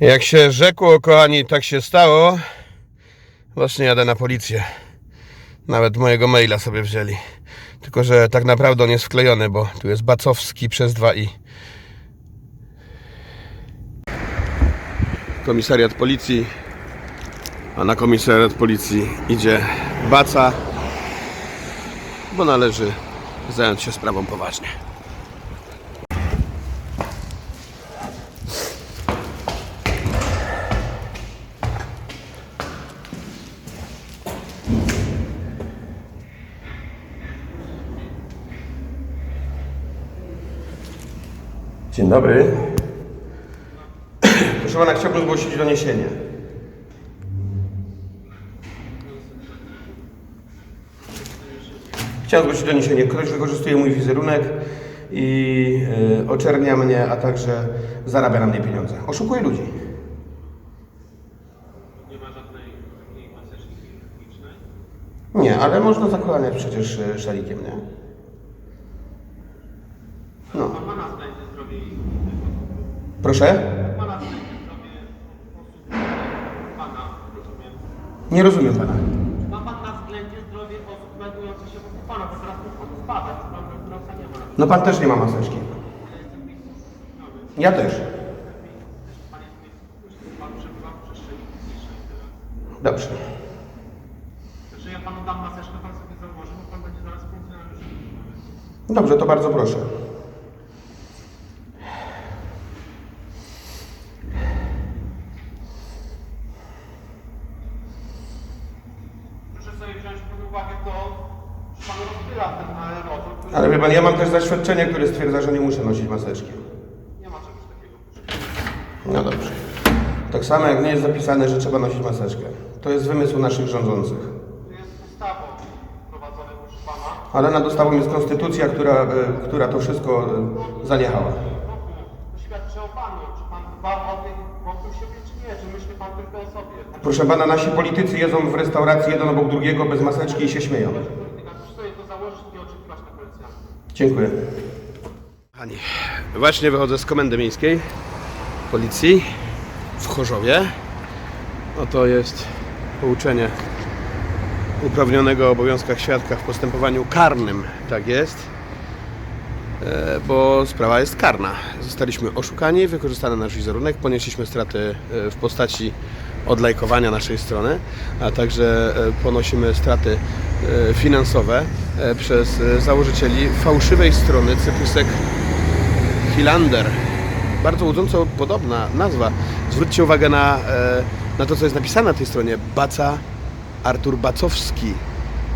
Jak się rzekło, kochani, tak się stało. Właśnie jadę na policję. Nawet mojego maila sobie wzięli. Tylko, że tak naprawdę on jest wklejony, bo tu jest Bacowski przez 2i. Komisariat policji. A na komisariat policji idzie Baca, bo należy zająć się sprawą poważnie. Dzień dobry. Proszę pana, chciałbym zgłosić doniesienie. Chciałem zgłosić doniesienie. Ktoś wykorzystuje mój wizerunek i y, oczernia mnie, a także zarabia na mnie pieniądze. Oszukuje ludzi. Nie ma żadnej maseczki chirurgicznej. Nie, ale można zakłaniać przecież y, szalikiem, nie? No. Pan ma na względzie zdrowie i Proszę? Nie rozumiem pana. Ma pan na względzie zdrowie osób znajdujących się wokół pana, bo teraz to pan spada, czy pan doktora nie ma. No pan też nie ma maseczki. Ja też. Dobrze. Ja panu dam maseczkę, pan sobie założy, bo pan będzie zaraz funkcjonariuszem. Dobrze, to bardzo. Proszę pod uwagę to, że pan rozpyla ten aerozol, który Ale wie pan, ja mam też zaświadczenie, które stwierdza, że nie muszę nosić maseczki. nie ma czegoś takiego. No dobrze. Tak samo jak nie jest zapisane, że trzeba nosić maseczkę. To jest wymysł naszych rządzących. Tu jest ustawą proszę pana. Ale nad ustawą jest konstytucja, która, e, która to wszystko e, zaniechała. To o panu. Czy pan dba o tych wokół siebie, czy nie? Czy myśli pan tylko o sobie? Proszę pana, nasi politycy jedzą w restauracji jeden obok drugiego bez maseczki i się śmieją. To. Dziękuję. Pani, właśnie wychodzę z komendy miejskiej policji w Chorzowie. Oto jest pouczenie uprawnionego o obowiązkach świadka w postępowaniu karnym. Tak jest. E, Bo sprawa jest karna. Zostaliśmy oszukani, wykorzystany nasz wizerunek, ponieśliśmy straty e, w postaci odlajkowania naszej strony, a także e, ponosimy straty finansowe przez założycieli fałszywej strony Cyprysek Hilander. Bardzo łudząco podobna nazwa. Zwróćcie uwagę na, na to, co jest napisane na tej stronie. Baca Artur Bacowski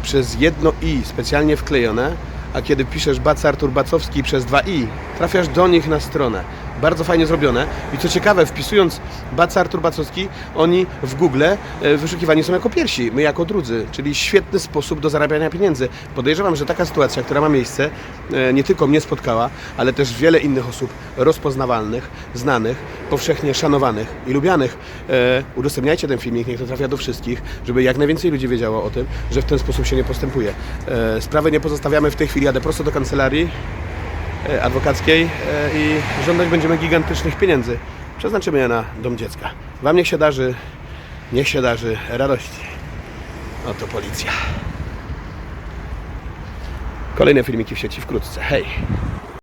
przez jedno i specjalnie wklejone, a kiedy piszesz Baca Artur Bacowski przez dwa i, trafiasz do nich na stronę. Bardzo fajnie zrobione. I co ciekawe, wpisując Baca Artur Bacowski, oni w Google e, wyszukiwani są jako pierwsi, my jako drudzy, czyli świetny sposób do zarabiania pieniędzy. Podejrzewam, że taka sytuacja, która ma miejsce, e, nie tylko mnie spotkała, ale też wiele innych osób rozpoznawalnych, znanych, powszechnie szanowanych i lubianych. E, Udostępniajcie ten filmik, niech to trafia do wszystkich, żeby jak najwięcej ludzi wiedziało o tym, że w ten sposób się nie postępuje. Sprawy nie pozostawiamy w tej chwili, jadę prosto do kancelarii adwokackiej e, i żądać będziemy gigantycznych pieniędzy. Przeznaczymy je na dom dziecka. Wam niech się darzy, niech się darzy radości. Oto policja. Kolejne filmiki w sieci wkrótce. Hej!